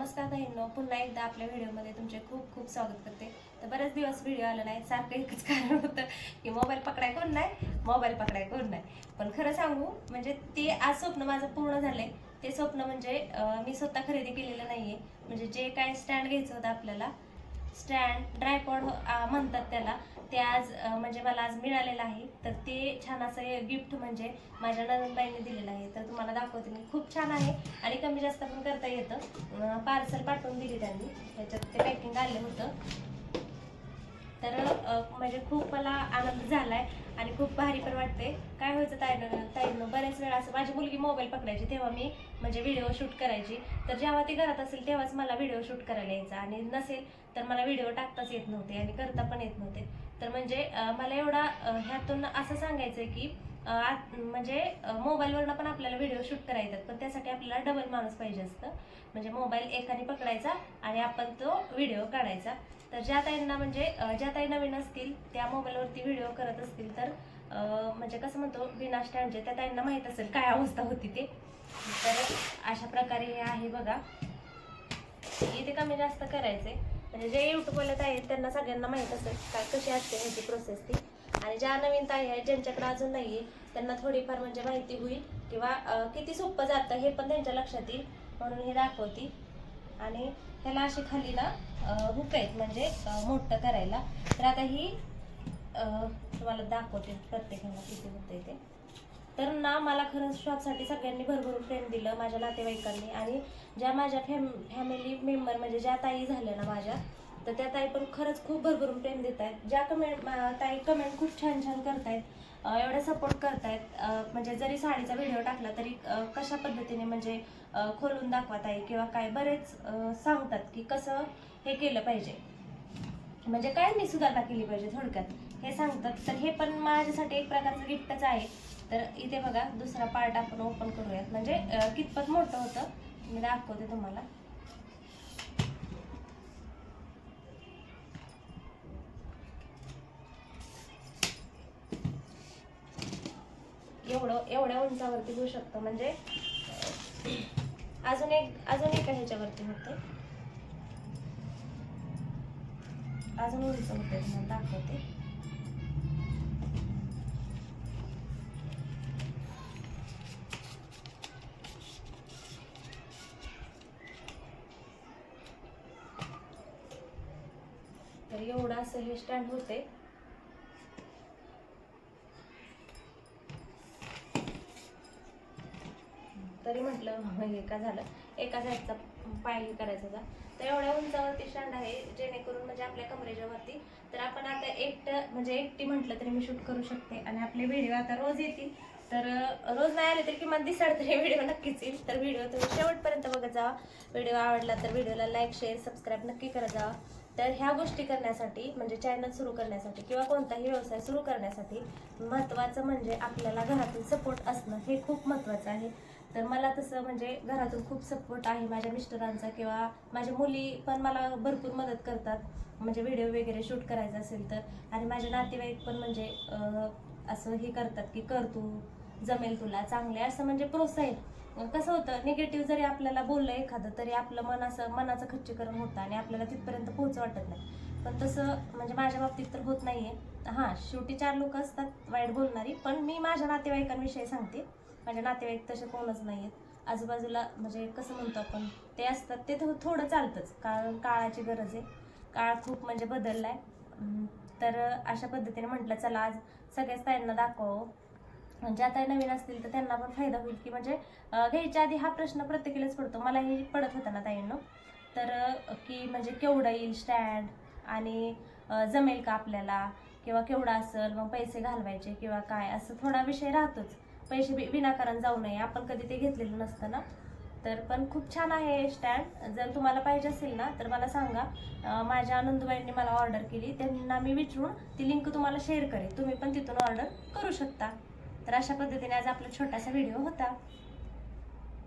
नमस्कार बहिणींनो पुन्हा एकदा आपल्या व्हिडिओमध्ये तुमचे खूप खूप स्वागत करते. तर बरेच दिवस व्हिडिओ आला नाही सारखं एकच कारण होतं की मोबाईल पकडाय कोण नाही मोबाईल पकडाय कोण नाही. पण खरं सांगू म्हणजे ते आज स्वप्न माझं पूर्ण झालंय. ते स्वप्न म्हणजे मी स्वतः खरेदी केलेलं नाहीये. म्हणजे जे काय स्टँड घ्यायचं होतं आपल्याला स्टँड ड्रायपॉड म्हणतात त्याला. ते आज म्हणजे मला आज मिळालेलं आहे. तर ते छान असं गिफ्ट म्हणजे माझ्या नंदबाईंनी दिलेलं आहे. तर तुम्हाला दाखवते मी. खूप छान आहे आणि कमी जास्त पण करता येतं. पार्सल पाठवून दिली त्यांनी. त्याच्यात ते पॅकिंग आलं होतं. तर म्हणजे खूप मला आनंद झाला आहे आणि खूप भारी पण वाटते काय व्हायचं ताईनं ताईनं बऱ्याच वेळा असं माझी मुलगी मोबाईल पकडायची तेव्हा मी म्हणजे व्हिडिओ शूट करायची. तर जेव्हा ती घरात असेल तेव्हाच मला व्हिडिओ शूट करायला यायचा. आणि नसेल तर मला व्हिडिओ टाकताच येत नव्हते आणि करता पण येत नव्हते. तर म्हणजे मला एवढा ह्यातून असं सांगायचं आहे की आत- म्हणजे मोबाईलवरनं पण आपल्याला व्हिडिओ शूट करायचा येतात पण त्यासाठी आपल्याला डबल माणूस पाहिजे असतं. म्हणजे मोबाईल एकाने पकडायचा आणि आपण तो व्हिडिओ काढायचा. तर ज्या ताईंना म्हणजे ज्या ताई नवीन असतील त्या मोबाईलवरती व्हिडिओ करत असतील तर म्हणजे कसं म्हणतो बिना स्टँडचे त्या ताईंना माहीत असेल काय अवस्था होती ते. तर अशा प्रकारे हे आहे बघा. इथे कमी जास्त करायचे म्हणजे जे युट्यूबवाले ताई आहेत त्यांना सगळ्यांना माहीत असेल काय कशी असते ह्याची प्रोसेस ती. आणि ज्या नवीन ताई आहेत ज्यांच्याकडे अजून नाही आहे त्यांना थोडीफार म्हणजे माहिती होईल. किंवा किती सोपं जातं हे पण त्यांच्या लक्षात येईल. म्हणून हे दाखवती. आणि त्याला अशी खाली ना हुक आहेत म्हणजे मोठं करायला. तर आता ही तुम्हाला दाखवते प्रत्येकाला किती होते ते. तर ना मला खरंच शॉपसाठी सगळ्यांनी भरभरून प्रेम दिलं माझ्या नातेवाईकांनी. आणि ज्या माझ्या फॅम फॅमिली मेंबर म्हणजे ज्या ताई झाल्या ना माझ्या तर त्या ताई पण खरंच खूप भरभरून प्रेम देत आहेत ज्या कमेंट ताई कमेंट खूप छान छान करतायत एवढा सपोर्ट करतायत अं, म्हणजे जरी साडीचा व्हिडिओ टाकला तरी कशा पद्धतीने म्हणजे खोलून दाखवत आहे किंवा काय बरेच सांगतात की कसं हे केलं पाहिजे. म्हणजे काय मी सुधारणा केली पाहिजे थोडक्यात हे सांगतात. तर हे पण माझ्यासाठी एक प्रकारचं गिफ्टच आहे. तर इथे बघा दुसरा पार्ट आपण ओपन करूयात. म्हणजे कितपत मोठं होतं मी दाखवते तुम्हाला. एवढं एवढ्या उंचावरती होऊ शकतं. म्हणजे अजून एक अजून एका ह्याच्यावरती होते. अजून उंच होते दाखवते. तर एवढं असं हे स्टँड होते. तरी म्हटलं हे का झालं? एका साईडचा पाय हे करायचा होता. तर एवढ्या उंचावरती स्टँड आहे जेणेकरून म्हणजे आपल्या कमरेच्या वरती तर आपण आता एकटं म्हणजे एकटी म्हटलं तरी मी शूट करू शकते आणि आपले व्हिडिओ आता रोज येतील. तर रोज नाही आले तरी किमान दिसाड तरी व्हिडिओ नक्कीच येईल. तर व्हिडिओ तुम्ही शेवटपर्यंत बघत जावा. व्हिडिओ आवडला तर व्हिडिओला लाईक शेअर सबस्क्राईब नक्की करत जावा. तर ह्या गोष्टी करण्यासाठी म्हणजे चॅनल सुरू करण्यासाठी किंवा कोणताही व्यवसाय सुरू करण्यासाठी महत्त्वाचं म्हणजे आपल्याला घरातून सपोर्ट असणं हे खूप महत्त्वाचं आहे. तर मला तसं म्हणजे घरातून खूप सपोर्ट आहे माझ्या मिस्टरांचा किंवा माझ्या मुली पण मला भरपूर मदत करतात. म्हणजे व्हिडिओ वगैरे शूट करायचा असेल तर. आणि माझे नातेवाईक पण म्हणजे असं हे करतात की कर तू जमेल तुला चांगले असं म्हणजे प्रोत्साहित. कसं होतं निगेटिव्ह जरी आपल्याला बोललं एखादं तरी आपलं मन असं मनाचं खच्चीकरण होतं आणि आपल्याला तिथपर्यंत पोहोच वाटत नाही. पण तसं म्हणजे माझ्या बाबतीत तर होत नाही आहे हां शेवटी चार लोक असतात वाईट बोलणारी. पण मी माझ्या नातेवाईकांविषयी सांगते. म्हणजे नातेवाईक तसे कोणच नाही आहेत आजूबाजूला म्हणजे कसं म्हणतो आपण ते असतात ते थो- थोडं चालतंच. कारण काळाची गरज आहे. काळ खूप म्हणजे बदलला आहे तर अशा पद्धतीने म्हटलं चला आज सगळ्याच ताईंना दाखवावं. ज्या ताई नवीन असतील तर त्यांना पण फायदा होईल की म्हणजे घ्यायच्या आधी हा प्रश्न प्रत्येकीलाच पडतो. मलाही पडत होता ना ताईंनो. तर की म्हणजे केवढं येईल स्टँड आणि जमेल का आपल्याला? किंवा केवढा असेल? मग पैसे घालवायचे किंवा काय? असं थोडा विषय राहतोच. पैसे विनाकारण जाऊ नये. आपण कधी ते घेतलेलं नसतं ना. तर पण खूप छान आहे स्टँड. जर तुम्हाला पाहिजे असेल ना तर मला सांगा. माझ्या आनंदबाईंनी मला ऑर्डर केली. त्यांना मी विचारून ती लिंक तुम्हाला शेअर करेन. तुम्ही पण तिथून ऑर्डर करू शकता. तर अशा पद्धतीने आज आपला छोटासा व्हिडिओ होता.